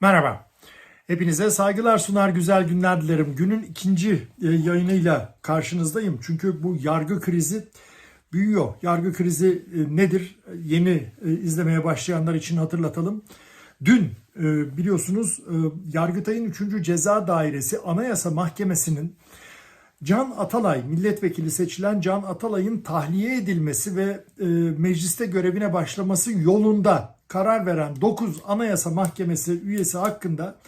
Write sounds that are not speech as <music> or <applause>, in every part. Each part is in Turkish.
Merhaba. Hepinize saygılar sunar, güzel günler dilerim. Günün ikinci e, yayınıyla karşınızdayım. Çünkü bu yargı krizi büyüyor. Yargı krizi e, nedir? Yeni e, izlemeye başlayanlar için hatırlatalım. Dün biliyorsunuz Yargıtay'ın 3. Ceza Dairesi Anayasa Mahkemesi'nin Can Atalay, milletvekili seçilen Can Atalay'ın tahliye edilmesi ve e, mecliste görevine başlaması yolunda karar veren 9 Anayasa Mahkemesi üyesi hakkında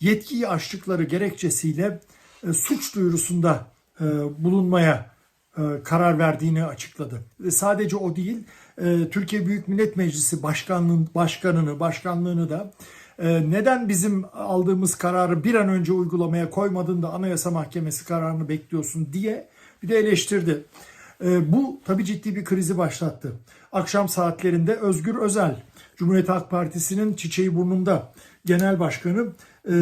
yetkiyi aştıkları gerekçesiyle e, suç duyurusunda e, bulunmaya e, karar verdiğini açıkladı. Ve sadece o değil, e, Türkiye Büyük Millet Meclisi Başkanlığın başkanını, başkanlığını da e, neden bizim aldığımız kararı bir an önce uygulamaya koymadın da Anayasa Mahkemesi kararını bekliyorsun diye bir de eleştirdi. E, Bu tabii ciddi bir krizi başlattı. Akşam saatlerinde Özgür Özel, Cumhuriyet Halk Partisi'nin çiçeği burnunda genel başkanı e,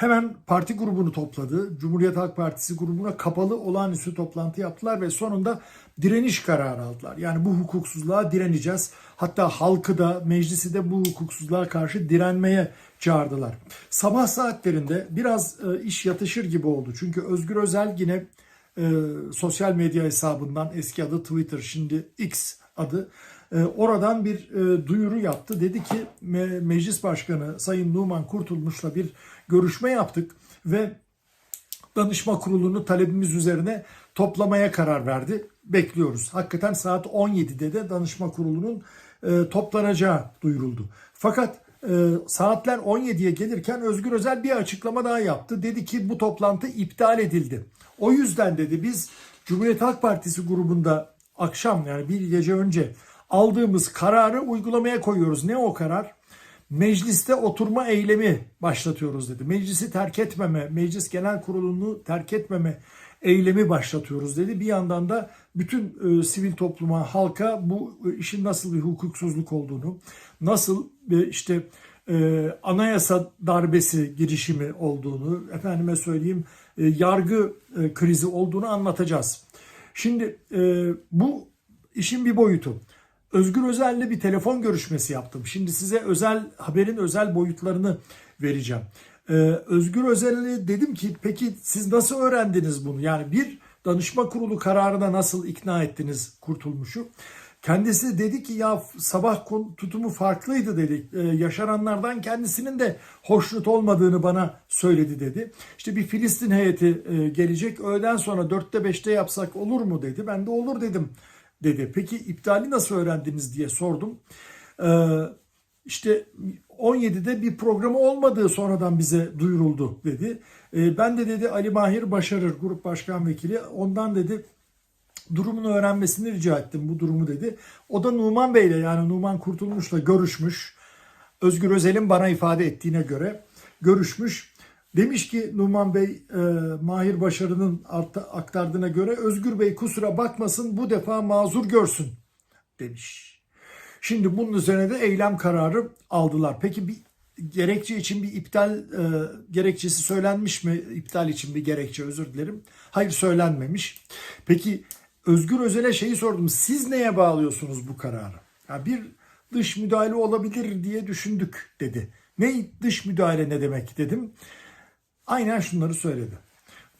hemen parti grubunu topladı. Cumhuriyet Halk Partisi grubuna kapalı olağanüstü toplantı yaptılar ve sonunda direniş kararı aldılar. Yani bu hukuksuzluğa direneceğiz. Hatta halkı da meclisi de bu hukuksuzluğa karşı direnmeye çağırdılar. Sabah saatlerinde biraz e, iş yatışır gibi oldu. Çünkü Özgür Özel yine e, sosyal medya hesabından eski adı Twitter şimdi X adı e, oradan bir e, duyuru yaptı. Dedi ki me- Meclis Başkanı Sayın Numan Kurtulmuş'la bir görüşme yaptık ve danışma kurulunu talebimiz üzerine toplamaya karar verdi. Bekliyoruz. Hakikaten saat 17'de de danışma kurulunun e, toplanacağı duyuruldu. Fakat e, saatler 17'ye gelirken Özgür Özel bir açıklama daha yaptı. Dedi ki bu toplantı iptal edildi. O yüzden dedi biz Cumhuriyet Halk Partisi grubunda akşam yani bir gece önce aldığımız kararı uygulamaya koyuyoruz. Ne o karar? Mecliste oturma eylemi başlatıyoruz dedi. Meclisi terk etmeme, meclis genel kurulunu terk etmeme eylemi başlatıyoruz dedi. Bir yandan da bütün e, sivil topluma, halka bu e, işin nasıl bir hukuksuzluk olduğunu, nasıl e, işte e, anayasa darbesi girişimi olduğunu, efendime söyleyeyim e, yargı e, krizi olduğunu anlatacağız. Şimdi e, bu işin bir boyutu. Özgür Özel'le bir telefon görüşmesi yaptım. Şimdi size özel haberin özel boyutlarını vereceğim. Ee, Özgür Özel'e dedim ki peki siz nasıl öğrendiniz bunu? Yani bir danışma kurulu kararına nasıl ikna ettiniz Kurtulmuş'u? Kendisi dedi ki ya sabah tutumu farklıydı dedi. Ee, yaşananlardan kendisinin de hoşnut olmadığını bana söyledi dedi. İşte bir Filistin heyeti e, gelecek öğleden sonra 4'te 5'te yapsak olur mu dedi. Ben de olur dedim dedi. Peki iptali nasıl öğrendiniz diye sordum. Ee, işte 17'de bir programı olmadığı sonradan bize duyuruldu dedi. Ee, ben de dedi Ali Mahir Başarır grup başkan vekili ondan dedi durumunu öğrenmesini rica ettim bu durumu dedi. O da Numan Bey'le yani Numan Kurtulmuş'la görüşmüş. Özgür Özel'in bana ifade ettiğine göre görüşmüş. Demiş ki Numan Bey e, Mahir Başarı'nın aktardığına göre Özgür Bey kusura bakmasın bu defa mazur görsün demiş. Şimdi bunun üzerine de eylem kararı aldılar. Peki bir gerekçe için bir iptal e, gerekçesi söylenmiş mi? İptal için bir gerekçe özür dilerim. Hayır söylenmemiş. Peki Özgür Özel'e şeyi sordum. Siz neye bağlıyorsunuz bu kararı? Ya bir dış müdahale olabilir diye düşündük dedi. Ne dış müdahale ne demek dedim. Aynen şunları söyledi.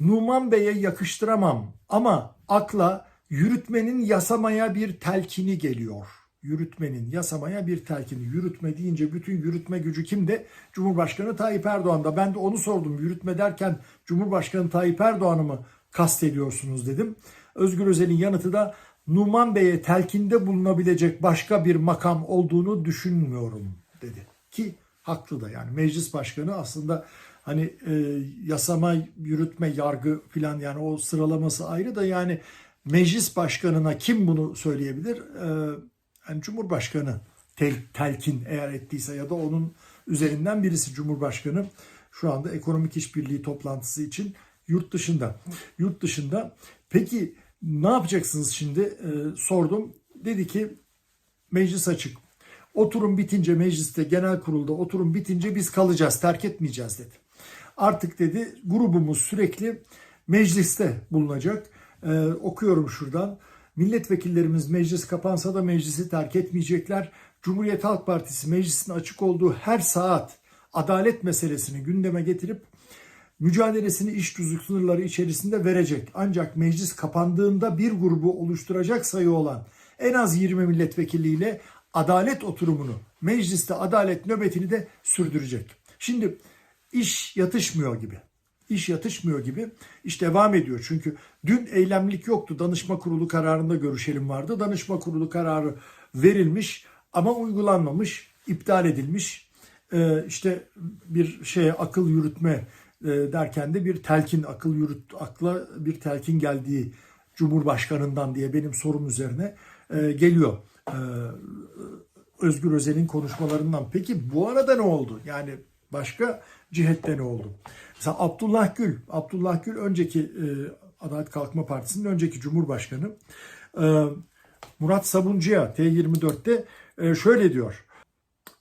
Numan Bey'e yakıştıramam ama akla yürütmenin yasamaya bir telkini geliyor. Yürütmenin yasamaya bir telkini. Yürütme deyince bütün yürütme gücü kimde? Cumhurbaşkanı Tayyip Erdoğan'da. Ben de onu sordum. Yürütme derken Cumhurbaşkanı Tayyip Erdoğan'ı mı kastediyorsunuz dedim. Özgür Özel'in yanıtı da Numan Bey'e telkinde bulunabilecek başka bir makam olduğunu düşünmüyorum dedi. Ki haklı da yani meclis başkanı aslında hani e, yasama, yürütme, yargı filan yani o sıralaması ayrı da yani meclis başkanına kim bunu söyleyebilir? E, yani Cumhurbaşkanı tel, telkin eğer ettiyse ya da onun üzerinden birisi Cumhurbaşkanı şu anda ekonomik işbirliği toplantısı için yurt dışında. Yurt dışında. Peki ne yapacaksınız şimdi? E, sordum. Dedi ki meclis açık. Oturum bitince mecliste genel kurulda oturum bitince biz kalacağız terk etmeyeceğiz dedi. Artık dedi grubumuz sürekli mecliste bulunacak. Ee, okuyorum şuradan. Milletvekillerimiz meclis kapansa da meclisi terk etmeyecekler. Cumhuriyet Halk Partisi meclisin açık olduğu her saat adalet meselesini gündeme getirip mücadelesini iş tüzük sınırları içerisinde verecek. Ancak meclis kapandığında bir grubu oluşturacak sayı olan en az 20 milletvekiliyle adalet oturumunu, mecliste adalet nöbetini de sürdürecek. Şimdi iş yatışmıyor gibi. İş yatışmıyor gibi. İş devam ediyor. Çünkü dün eylemlik yoktu. Danışma kurulu kararında görüşelim vardı. Danışma kurulu kararı verilmiş ama uygulanmamış, iptal edilmiş. Ee, işte bir şeye akıl yürütme e, derken de bir telkin akıl yürüt akla bir telkin geldiği Cumhurbaşkanından diye benim sorum üzerine e, geliyor. E, Özgür Özel'in konuşmalarından. Peki bu arada ne oldu? Yani başka cihette ne oldu? Mesela Abdullah Gül, Abdullah Gül önceki e, Adalet Kalkınma Partisi'nin önceki Cumhurbaşkanı e, Murat Sabuncu'ya T24'te e, şöyle diyor.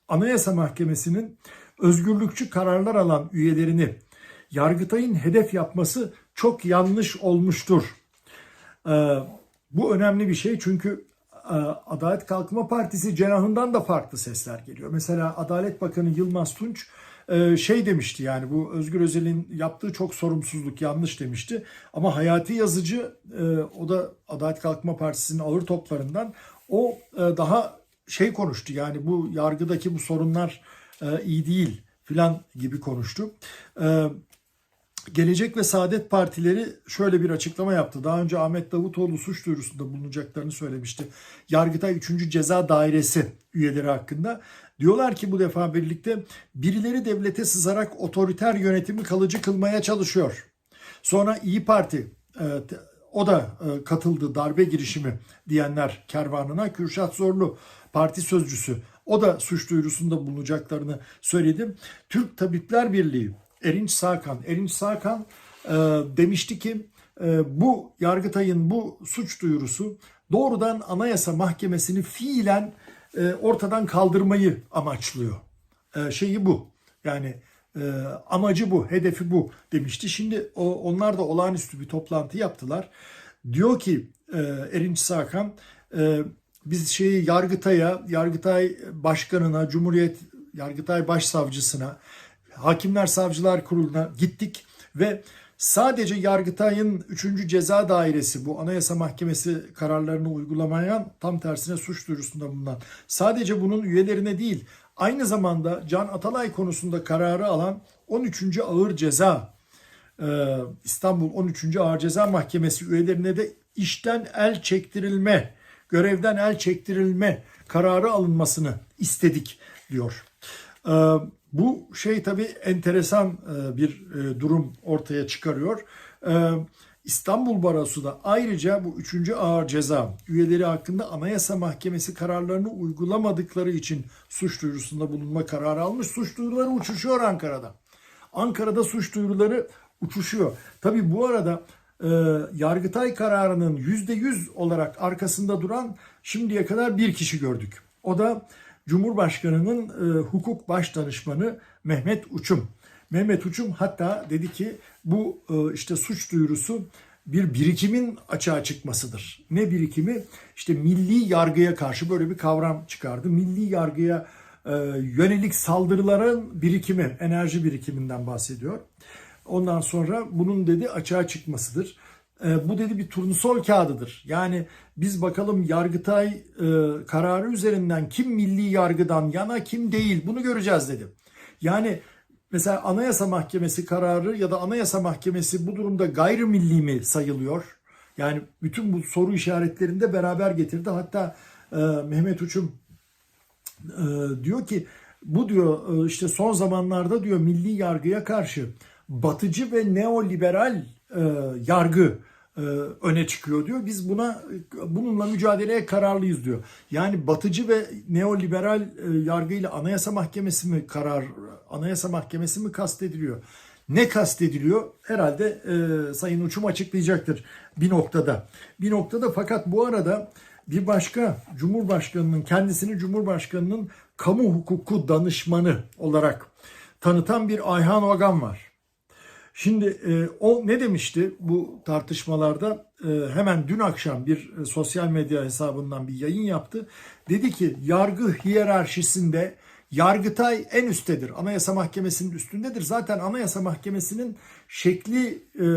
Anayasa Mahkemesi'nin özgürlükçü kararlar alan üyelerini Yargıtay'ın hedef yapması çok yanlış olmuştur. Ee, bu önemli bir şey çünkü e, Adalet Kalkınma Partisi cenahından da farklı sesler geliyor. Mesela Adalet Bakanı Yılmaz Tunç şey demişti yani bu Özgür Özel'in yaptığı çok sorumsuzluk yanlış demişti. Ama Hayati Yazıcı e, o da Adalet Kalkınma Partisi'nin ağır toplarından o e, daha şey konuştu yani bu yargıdaki bu sorunlar e, iyi değil filan gibi konuştu. Gelecek ve Saadet Partileri şöyle bir açıklama yaptı. Daha önce Ahmet Davutoğlu suç duyurusunda bulunacaklarını söylemişti. Yargıtay 3. Ceza Dairesi üyeleri hakkında. Diyorlar ki bu defa birlikte birileri devlete sızarak otoriter yönetimi kalıcı kılmaya çalışıyor. Sonra İyi Parti e, o da e, katıldı darbe girişimi diyenler kervanına. Kürşat Zorlu parti sözcüsü o da suç duyurusunda bulunacaklarını söyledi. Türk Tabipler Birliği Erinç Sakan. Erinç Sakan e, demişti ki bu Yargıtay'ın bu suç duyurusu doğrudan Anayasa Mahkemesi'ni fiilen e, ortadan kaldırmayı amaçlıyor. E, şeyi bu. Yani e, amacı bu, hedefi bu demişti. Şimdi onlar da olağanüstü bir toplantı yaptılar. Diyor ki e, Erinç Sakan biz şeyi Yargıtay'a, Yargıtay Başkanına, Cumhuriyet Yargıtay Başsavcısına, Hakimler Savcılar Kurulu'na gittik ve sadece Yargıtay'ın 3. Ceza Dairesi bu Anayasa Mahkemesi kararlarını uygulamayan tam tersine suç duyurusunda bulunan sadece bunun üyelerine değil aynı zamanda Can Atalay konusunda kararı alan 13. Ağır Ceza e, İstanbul 13. Ağır Ceza Mahkemesi üyelerine de işten el çektirilme, görevden el çektirilme kararı alınmasını istedik diyor. E, bu şey tabii enteresan e, bir e, durum ortaya çıkarıyor. E, İstanbul Barosu da ayrıca bu üçüncü ağır ceza üyeleri hakkında Anayasa Mahkemesi kararlarını uygulamadıkları için suç duyurusunda bulunma kararı almış. Suç duyuruları uçuşuyor Ankara'da. Ankara'da suç duyuruları uçuşuyor. Tabii bu arada Yargıtay kararının %100 olarak arkasında duran şimdiye kadar bir kişi gördük. O da Cumhurbaşkanı'nın e, hukuk baş danışmanı Mehmet Uçum. Mehmet Uçum hatta dedi ki bu e, işte suç duyurusu bir birikimin açığa çıkmasıdır. Ne birikimi? İşte milli yargıya karşı böyle bir kavram çıkardı. Milli yargıya e, yönelik saldırıların birikimi, enerji birikiminden bahsediyor. Ondan sonra bunun dedi açığa çıkmasıdır. E, bu dedi bir turnusol kağıdıdır. Yani biz bakalım Yargıtay e, kararı üzerinden kim milli yargıdan yana kim değil bunu göreceğiz dedi. Yani mesela Anayasa Mahkemesi kararı ya da Anayasa Mahkemesi bu durumda gayrimilli mi sayılıyor? Yani bütün bu soru işaretlerini de beraber getirdi. Hatta e, Mehmet Uçum e, diyor ki bu diyor e, işte son zamanlarda diyor milli yargıya karşı batıcı ve neoliberal e, yargı e, öne çıkıyor diyor. Biz buna bununla mücadeleye kararlıyız diyor. Yani batıcı ve neoliberal e, yargıyla Anayasa Mahkemesi mi karar Anayasa Mahkemesi mi kastediliyor? Ne kastediliyor? Herhalde e, Sayın Uçum açıklayacaktır bir noktada. Bir noktada fakat bu arada bir başka Cumhurbaşkanının kendisini Cumhurbaşkanının kamu hukuku danışmanı olarak tanıtan bir Ayhan Ogan var. Şimdi e, o ne demişti bu tartışmalarda? E, hemen dün akşam bir e, sosyal medya hesabından bir yayın yaptı. Dedi ki yargı hiyerarşisinde Yargıtay en üsttedir. Anayasa Mahkemesi'nin üstündedir. Zaten Anayasa Mahkemesi'nin şekli e,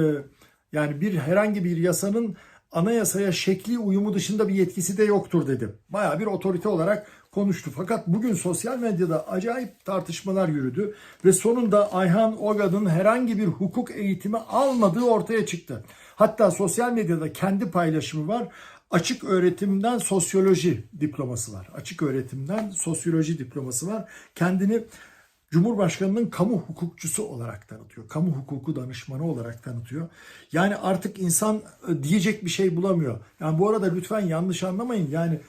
yani bir herhangi bir yasanın anayasaya şekli uyumu dışında bir yetkisi de yoktur dedi. Bayağı bir otorite olarak konuştu. Fakat bugün sosyal medyada acayip tartışmalar yürüdü ve sonunda Ayhan Ogad'ın herhangi bir hukuk eğitimi almadığı ortaya çıktı. Hatta sosyal medyada kendi paylaşımı var. Açık öğretimden sosyoloji diploması var. Açık öğretimden sosyoloji diploması var. Kendini Cumhurbaşkanının kamu hukukçusu olarak tanıtıyor. Kamu hukuku danışmanı olarak tanıtıyor. Yani artık insan diyecek bir şey bulamıyor. Yani bu arada lütfen yanlış anlamayın. Yani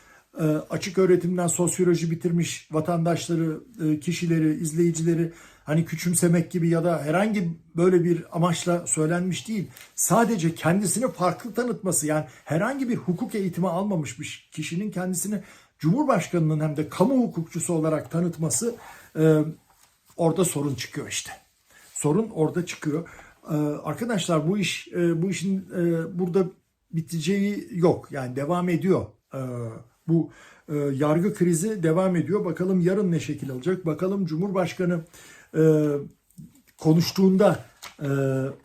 açık öğretimden sosyoloji bitirmiş vatandaşları, e, kişileri, izleyicileri hani küçümsemek gibi ya da herhangi böyle bir amaçla söylenmiş değil. Sadece kendisini farklı tanıtması yani herhangi bir hukuk eğitimi almamış bir kişinin kendisini Cumhurbaşkanının hem de kamu hukukçusu olarak tanıtması e, orada sorun çıkıyor işte. Sorun orada çıkıyor. Ee, arkadaşlar bu iş e, bu işin e, burada biteceği yok. Yani devam ediyor. Bu e, yargı krizi devam ediyor. Bakalım yarın ne şekil alacak. Bakalım Cumhurbaşkanı e, konuştuğunda e,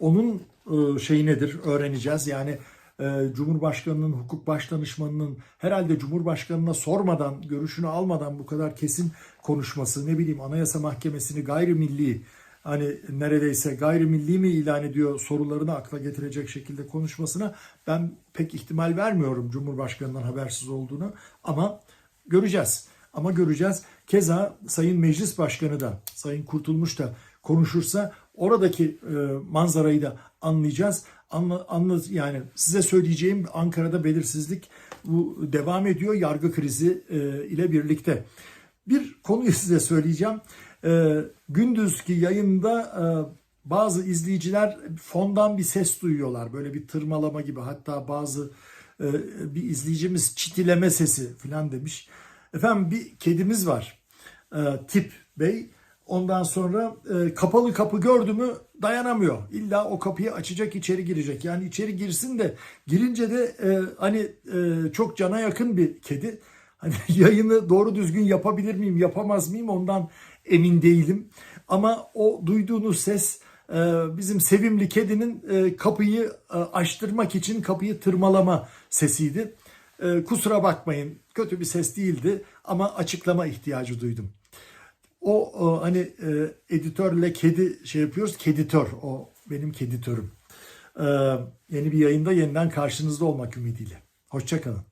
onun e, şeyi nedir öğreneceğiz. Yani e, Cumhurbaşkanının hukuk başdanışmanının herhalde Cumhurbaşkanına sormadan, görüşünü almadan bu kadar kesin konuşması, ne bileyim Anayasa Mahkemesi'ni gayrimilli hani neredeyse gayrimilli mi ilan ediyor sorularını akla getirecek şekilde konuşmasına ben pek ihtimal vermiyorum Cumhurbaşkanından habersiz olduğunu ama göreceğiz. Ama göreceğiz. Keza Sayın Meclis Başkanı da Sayın Kurtulmuş da konuşursa oradaki e, manzarayı da anlayacağız. Anla, anla, yani size söyleyeceğim Ankara'da belirsizlik bu devam ediyor yargı krizi e, ile birlikte. Bir konuyu size söyleyeceğim. E, gündüzki yayında e, bazı izleyiciler fondan bir ses duyuyorlar. Böyle bir tırmalama gibi hatta bazı e, bir izleyicimiz çitileme sesi falan demiş. Efendim bir kedimiz var. E, Tip Bey. Ondan sonra e, kapalı kapı gördü mü dayanamıyor. İlla o kapıyı açacak içeri girecek. Yani içeri girsin de girince de e, hani e, çok cana yakın bir kedi. Hani <laughs> yayını doğru düzgün yapabilir miyim yapamaz mıyım ondan emin değilim. Ama o duyduğunuz ses e, bizim sevimli kedinin e, kapıyı e, açtırmak için kapıyı tırmalama sesiydi. Kusura bakmayın kötü bir ses değildi ama açıklama ihtiyacı duydum. O, hani editörle kedi şey yapıyoruz. Keditör o benim keditörüm. Yeni bir yayında yeniden karşınızda olmak ümidiyle. Hoşçakalın.